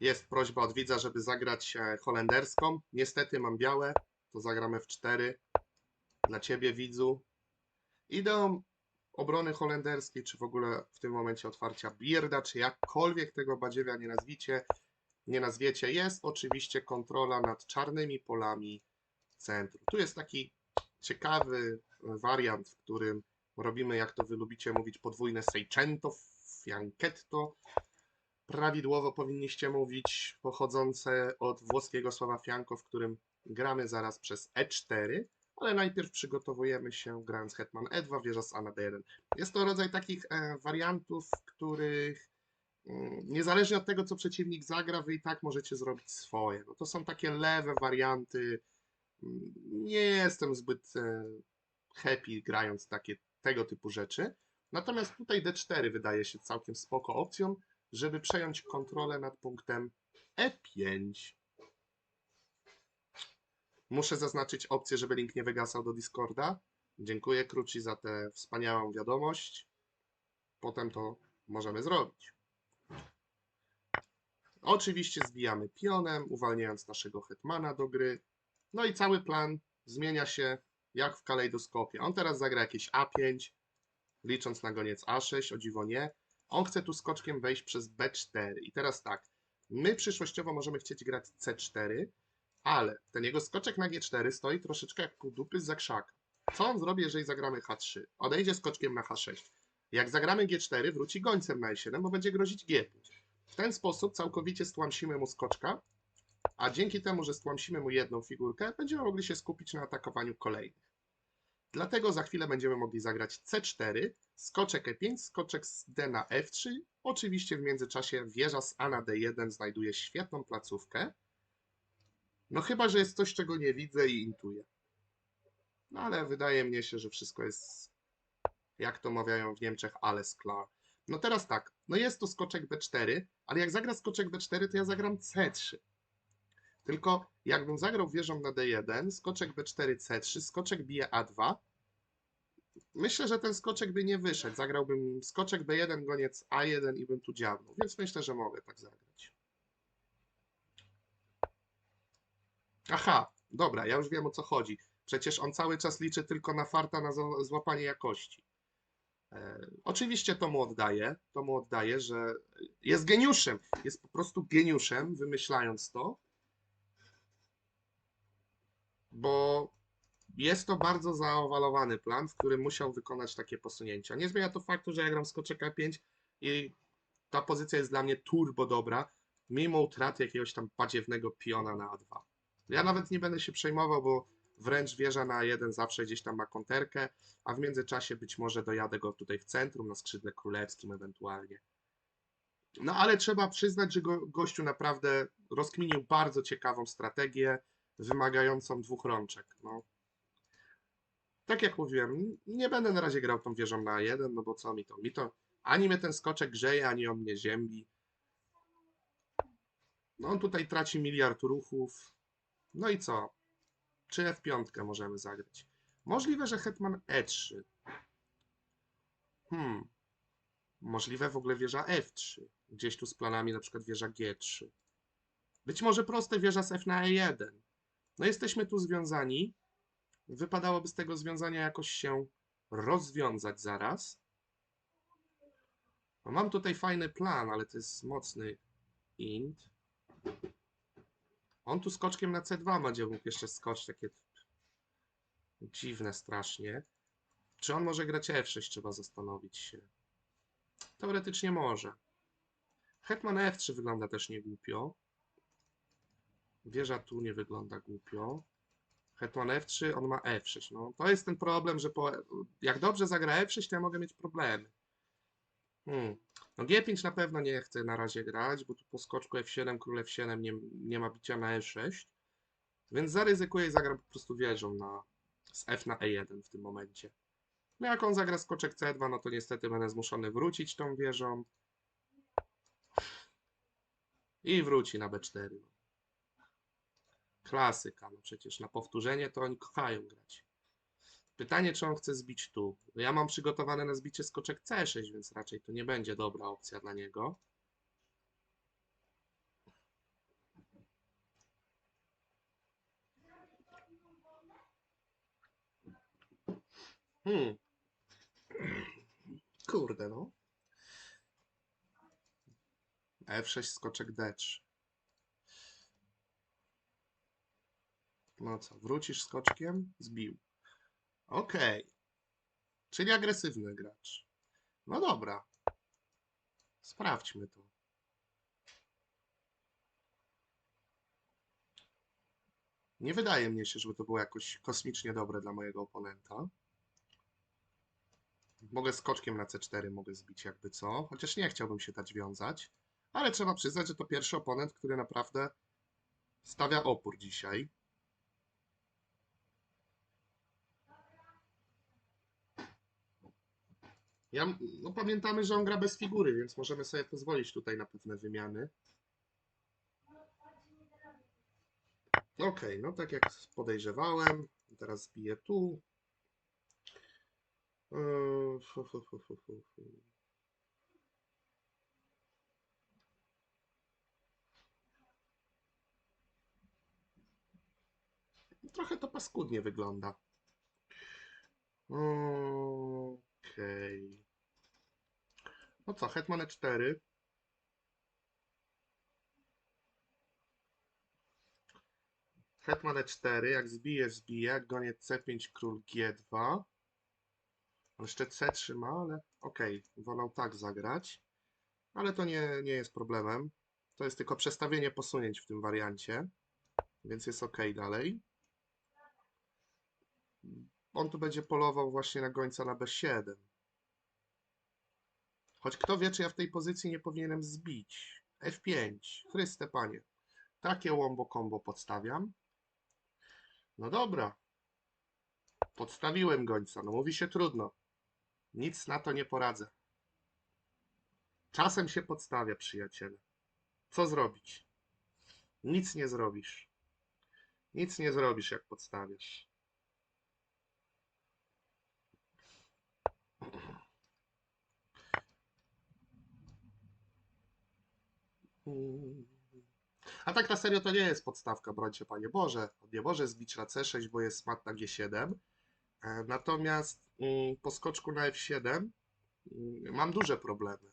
Jest prośba od widza, żeby zagrać e, holenderską. Niestety mam białe, to zagramy w 4. Dla ciebie, widzu. Ideą obrony holenderskiej, czy w ogóle w tym momencie otwarcia Bierda, czy jakkolwiek tego badziewia nie nazwicie, nie nazwiecie, jest oczywiście kontrola nad czarnymi polami centrum. Tu jest taki ciekawy wariant, w którym robimy, jak to wy lubicie mówić, podwójne seicento, fianchetto. Prawidłowo powinniście mówić pochodzące od włoskiego słowa fianco, w którym gramy zaraz przez E4, ale najpierw przygotowujemy się grając Hetman E2, wieża z A na D1. Jest to rodzaj takich e, wariantów, których mm, niezależnie od tego, co przeciwnik zagra, wy i tak możecie zrobić swoje. No to są takie lewe warianty. Mm, Nie jestem zbyt e, happy grając takie tego typu rzeczy. Natomiast tutaj D4 wydaje się całkiem spoko opcją, żeby przejąć kontrolę nad punktem E5. Muszę zaznaczyć opcję, żeby link nie wygasał do Discorda. Dziękuję Kruci za tę wspaniałą wiadomość. Potem to możemy zrobić. Oczywiście zbijamy pionem, uwalniając naszego hetmana do gry. No i cały plan zmienia się jak w kalejdoskopie. On teraz zagra jakieś A5, licząc na goniec A6, o dziwo nie. On chce tu skoczkiem wejść przez B4. I teraz tak, my przyszłościowo możemy chcieć grać C4, ale ten jego skoczek na G4 stoi troszeczkę jak pół dupy z zakrzaka. Co on zrobi, jeżeli zagramy H3? Odejdzie skoczkiem na H6. Jak zagramy G4, wróci gońcem na E7, bo będzie grozić G5. W ten sposób całkowicie stłamsimy mu skoczka, a dzięki temu, że stłamsimy mu jedną figurkę, będziemy mogli się skupić na atakowaniu kolejnych. Dlatego za chwilę będziemy mogli zagrać C4, skoczek E5, skoczek z D na F3. Oczywiście w międzyczasie wieża z A na D1 znajduje świetną placówkę. No chyba, że jest coś, czego nie widzę i intuję. No ale wydaje mi się, że wszystko jest, jak to mawiają w Niemczech, alles klar. No teraz tak, no jest to skoczek B4, ale jak zagra skoczek B4, to ja zagram C3. Tylko jakbym zagrał wieżą na D1, skoczek B4, C3, skoczek bije A2, myślę, że ten skoczek by nie wyszedł. Zagrałbym skoczek B1, goniec A1 i bym tu dziabnął, więc myślę, że mogę tak zagrać. Aha, dobra, ja już wiem o co chodzi. Przecież on cały czas liczy tylko na farta na złapanie jakości. E, oczywiście to mu oddaję, to mu oddaję, że jest geniuszem, jest po prostu geniuszem, wymyślając to, bo jest to bardzo zaowalowany plan, w którym musiał wykonać takie posunięcia. Nie zmienia to faktu, że ja gram skoczek A5 i ta pozycja jest dla mnie turbo dobra, mimo utraty jakiegoś tam badziewnego piona na A2. Ja nawet nie będę się przejmował, bo wręcz wieża na A1 zawsze gdzieś tam ma konterkę, a w międzyczasie być może dojadę go tutaj w centrum, na skrzydle królewskim ewentualnie. No ale trzeba przyznać, że go, gościu naprawdę rozkminił bardzo ciekawą strategię, wymagającą dwóch rączek. No. Tak jak mówiłem, nie będę na razie grał tą wieżą na A1, no bo co mi to? Mi to ani mnie ten skoczek grzeje, ani on mnie ziębi. No on tutaj traci miliard ruchów. No i co? Czy F5 możemy zagrać? Możliwe, że hetman E3. Hmm. Możliwe w ogóle wieża F3. Gdzieś tu z planami na przykład wieża G3. Być może proste wieża z F na E1. No jesteśmy tu związani. Wypadałoby z tego związania jakoś się rozwiązać zaraz. No mam tutaj fajny plan, ale to jest mocny int. On tu skoczkiem na C2 będzie mógł jeszcze skoczyć, takie dziwne strasznie. Czy on może grać F6? Trzeba zastanowić się. Teoretycznie może. Hetman F3 wygląda też nie głupio. Wieża tu nie wygląda głupio. Hetman F3, on ma F6. No, to jest ten problem, że po, jak dobrze zagra F6, to ja mogę mieć problemy. Hmm. No G5 na pewno nie chcę na razie grać, bo tu po skoczku F7, król F7 nie, nie ma bicia na E6. Więc zaryzykuję i zagram po prostu wieżą na, z F na E1 w tym momencie. No jak on zagra skoczek C2, no to niestety będę zmuszony wrócić tą wieżą. I wróci na B4. Klasyka, no przecież na powtórzenie to oni kochają grać. Pytanie, czy on chce zbić tu. No ja mam przygotowane na zbicie skoczek C6, więc raczej to nie będzie dobra opcja dla niego. Hmm. Kurde, no. F6, skoczek D3. No co, wrócisz skoczkiem? Zbił. Okej. Czyli agresywny gracz. No dobra. Sprawdźmy to. Nie wydaje mnie się, żeby to było jakoś kosmicznie dobre dla mojego oponenta. Mogę skoczkiem na C4 mogę zbić jakby co, chociaż nie chciałbym się dać wiązać. Ale trzeba przyznać, że to pierwszy oponent, który naprawdę stawia opór dzisiaj. Ja, no pamiętamy, że on gra bez figury, więc możemy sobie pozwolić tutaj na pewne wymiany. Okej, no tak jak podejrzewałem, teraz zbiję tu. Fu. Trochę to paskudnie wygląda. Okej. No co, Hetman E4. Hetman E4, jak zbije, zbije, jak gonię C5, król G2. On jeszcze C3 ma, ale okej, wolał tak zagrać. Ale to nie, nie jest problemem. To jest tylko przestawienie posunięć w tym wariancie, więc jest ok dalej. On tu będzie polował właśnie na gońca na B7. Choć kto wie, czy ja w tej pozycji nie powinienem zbić. F5. Chryste panie. Takie łombo combo podstawiam. No dobra. Podstawiłem gońca. No mówi się trudno. Nic na to nie poradzę. Czasem się podstawia, przyjaciele. Co zrobić? Nic nie zrobisz. Nic nie zrobisz, jak podstawiasz. A tak na serio to nie jest podstawka, brońcie Panie Boże. Nie może zbić na C6, bo jest mat na G7. E, Natomiast mm, po skoczku na F7 mm, mam duże problemy.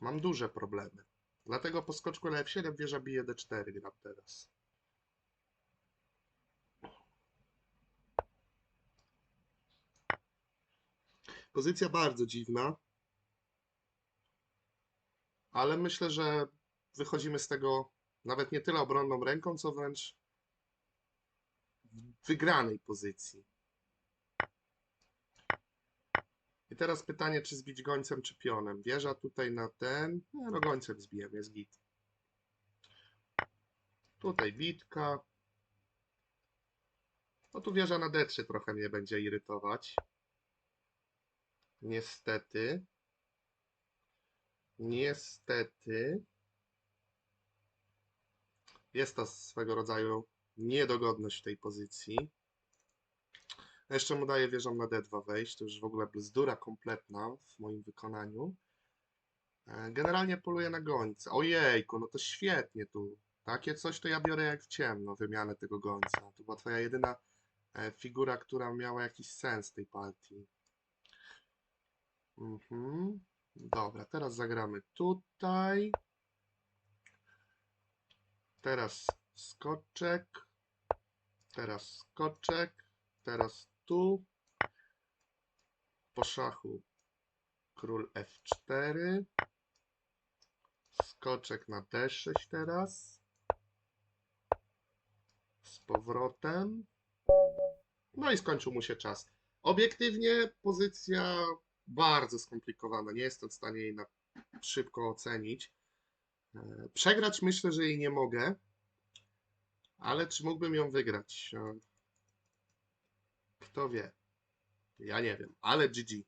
Mam duże problemy. Dlatego po skoczku na F7 wieża bije D4 gram teraz. Pozycja bardzo dziwna. Ale myślę, że wychodzimy z tego nawet nie tyle obronną ręką, co wręcz w wygranej pozycji. I teraz pytanie, czy zbić gońcem, czy pionem. Wieża tutaj na ten. No gońcem zbijem, jest git. Tutaj bitka. No tu wieża na D3 trochę mnie będzie irytować. Niestety. Niestety. Jest to swego rodzaju niedogodność w tej pozycji. Jeszcze mu daję wieżą na D2 wejść. To już w ogóle bzdura kompletna w moim wykonaniu. E, Generalnie poluję na gońca. Ojejku, no to świetnie tu. Takie coś to ja biorę jak w ciemno, wymianę tego gońca. To była twoja jedyna e, figura, która miała jakiś sens tej partii. Mhm. Dobra, teraz zagramy tutaj. Teraz skoczek. Teraz skoczek. Teraz tu. Po szachu król F4. Skoczek na D6 teraz. Z powrotem. No i skończył mu się czas. Obiektywnie pozycja bardzo skomplikowana. Nie jestem w stanie jej na szybko ocenić. E, Przegrać myślę, że jej nie mogę. Ale czy mógłbym ją wygrać? E, Kto wie? Ja nie wiem, ale GG.